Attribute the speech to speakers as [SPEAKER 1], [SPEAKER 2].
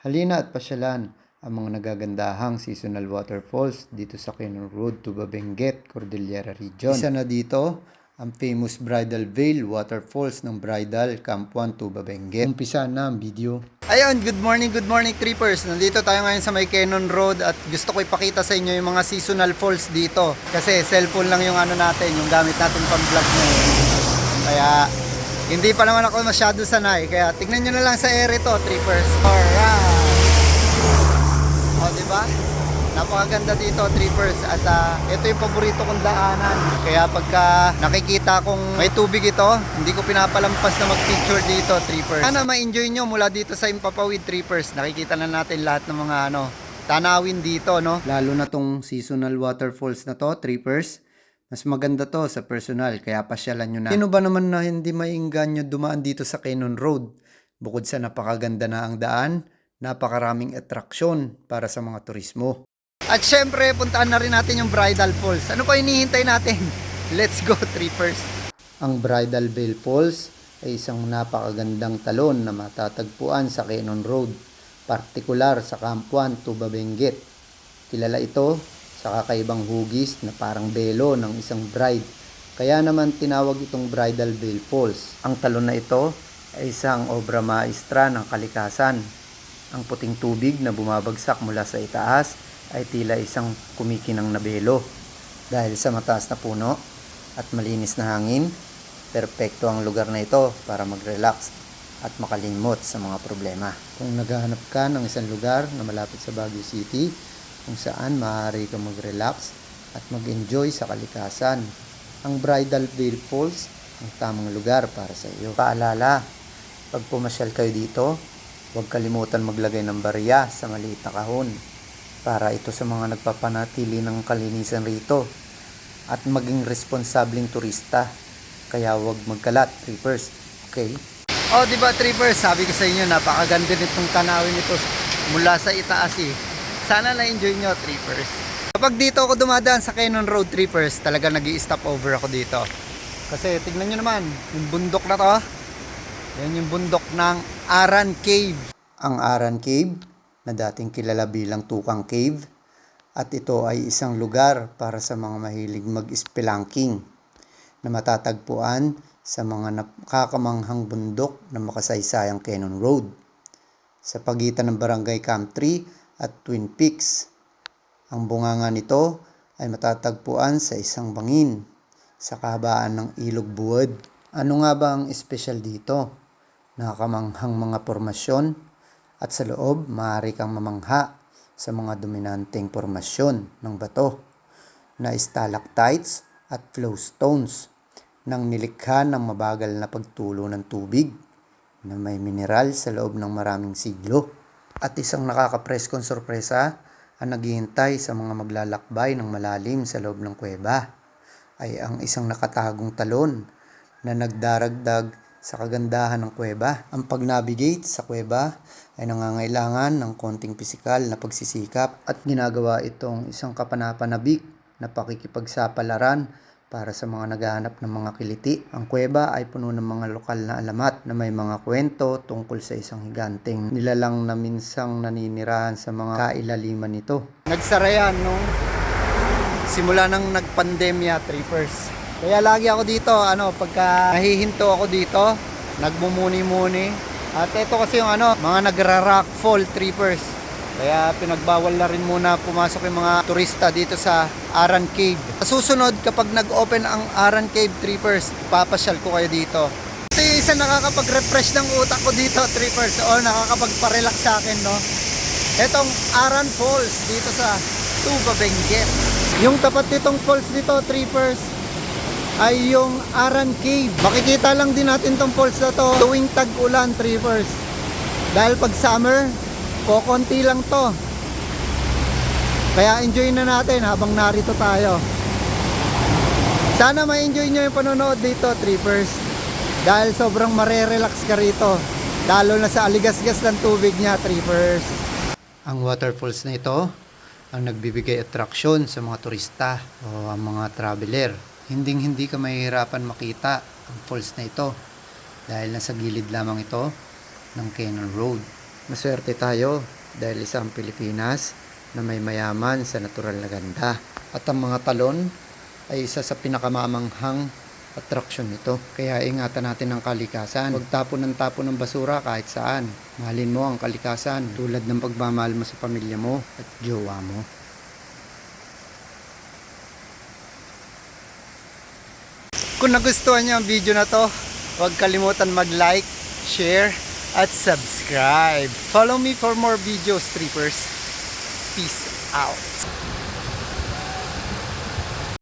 [SPEAKER 1] Halina at pasyalan ang mga nagagandahang seasonal waterfalls dito sa Cannon Road to Babenguet, Cordillera Region. Isa na dito ang famous Bridal Veil Waterfalls ng Bridal Camp 1 to Babenguet. Umpisa na ang video. Ayun, good morning, good morning trippers. Nandito tayo ngayon sa may Cannon Road at gusto ko ipakita sa inyo yung mga seasonal falls dito. Kasi cellphone lang yung ano natin, yung gamit natin pang vlog ngayon. Kaya hindi pa naman ako masyado sanay. Kaya tignan nyo na lang sa ere to, trippers. Alright! O, di ba? Napakaganda dito, trippers. At ah, ito yung paborito kong daanan. Kaya pagka nakikita kong may tubig ito, hindi ko pinapalampas na mag-picture dito, trippers. Sana ma-enjoy nyo mula dito sa Impapawid, trippers. Nakikita na natin lahat ng mga ano, tanawin dito, no? Lalo na tong seasonal waterfalls na to, trippers. Mas maganda to sa personal, kaya pasyalan nyo na. Sino ba naman na hindi maingganyo dumaan dito sa Cannon Road? Bukod sa napakaganda na ang daan, napakaraming atraksyon para sa mga turismo. At syempre, puntaan na rin natin yung Bridal Falls. Ano pa hinihintay natin? Let's go, trippers! Ang Bridal Veil Falls ay isang napakagandang talon na matatagpuan sa Cannon Road, partikular sa Camp 1 to Babenguet. Kilala ito sa kakaibang hugis na parang belo ng isang bride. Kaya naman tinawag itong Bridal Veil Falls. Ang talon na ito ay isang obra maestra ng kalikasan. Ang puting tubig na bumabagsak mula sa itaas ay tila isang kumikinang na belo. Dahil sa mataas na puno at malinis na hangin, perpekto ang lugar na ito para mag-relax at makalimot sa mga problema. Kung naghahanap ka ng isang lugar na malapit sa Baguio City, kung saan maaari kang mag-relax at mag-enjoy sa kalikasan. Ang Bridal Veil Falls ang tamang lugar para sa iyo. Paalala, pag pumasyal kayo dito, huwag kalimutan maglagay ng barya sa maliit na kahon para ito sa mga nagpapanatili ng kalinisan rito at maging responsableng turista. Kaya huwag magkalat, trippers. Okay? Oh, di ba trippers? Sabi ko sa inyo, napakaganda nitong tanawin ito mula sa itaas eh. Sana na-enjoy nyo, trippers. Kapag dito ako dumadaan sa Cannon Road, trippers, talaga nag stop over ako dito. Kasi tignan nyo naman, yung bundok na to, yan yung bundok ng Aran Cave. Ang Aran Cave, na dating kilala bilang Tukang Cave, at ito ay isang lugar para sa mga mahilig mag-spelunking na matatagpuan sa mga nakakamanghang bundok na makasaysayang Cannon Road sa pagitan ng Barangay Camp 3 at Twin Peaks. Ang bunganga nito ay matatagpuan sa isang bangin sa kahabaan ng Ilog Buwad. Ano nga ba ang espesyal dito? Nakamanghang mga formasyon at sa loob maaari kang mamangha sa mga dominanteng formasyon ng bato na stalactites at flowstones nang nilikha ng mabagal na pagtulo ng tubig na may mineral sa loob ng maraming siglo. At isang nakakapreskong sorpresa ang naghihintay sa mga maglalakbay ng malalim sa loob ng kuweba ay ang isang nakatagong talon na nagdaragdag sa kagandahan ng kuweba. Ang pag-navigate sa kuweba ay nangangailangan ng konting pisikal na pagsisikap at ginagawa itong isang kapanapanabik na pakikipagsapalaran para sa mga naghahanap ng mga kiliti. Ang kuweba ay puno ng mga lokal na alamat na may mga kwento tungkol sa isang higanteng nilalang na minsang naninirahan sa mga kailaliman nito. Nagsara yan nung simula nang nagpandemya, trippers. Kaya lagi ako dito, ano, pagka nahihinto ako dito, nagmumuni-muni. At ito kasi yung ano, mga nagra-rock fall trippers. Kaya pinagbawal na rin muna pumasok yung mga turista dito sa Aran Cave. Sa susunod, kapag nag-open ang Aran Cave Trippers, papasyal ko kayo dito. Ito yung isa nakakapag-refresh ng utak ko dito, Trippers, o nakakapagpa-relax sa akin, no? Itong Aran Falls dito sa Tuba Benguet. Yung tapat nitong falls dito, Trippers, ay yung Aran Cave. Makikita lang din natin tong falls na to tuwing tag-ulan, Trippers. Dahil pag summer, Kokonti lang to. Kaya enjoy na natin habang narito tayo. Sana ma-enjoy nyo yung panonood dito, trippers. Dahil sobrang marerelax ka rito. Lalo na sa aligasgas ng tubig niya, trippers. Ang waterfalls na ito ang nagbibigay attraction sa mga turista o ang mga traveler. Hinding hindi ka mahihirapan makita ang falls na ito dahil nasa gilid lamang ito ng Cannon Road. Maswerte tayo dahil isa ang Pilipinas na may mayaman sa natural na ganda. At ang mga talon ay isa sa pinakamamanghang atraksyon nito. Kaya ingatan natin ang kalikasan. Huwag tapon ng tapon ng basura kahit saan. Mahalin mo ang kalikasan tulad ng pagmamahal mo sa pamilya mo at jowa mo. Kung nagustuhan niyo ang video na to, huwag kalimutan mag-like, share, at subscribe. Follow me for more videos, strippers. Peace out.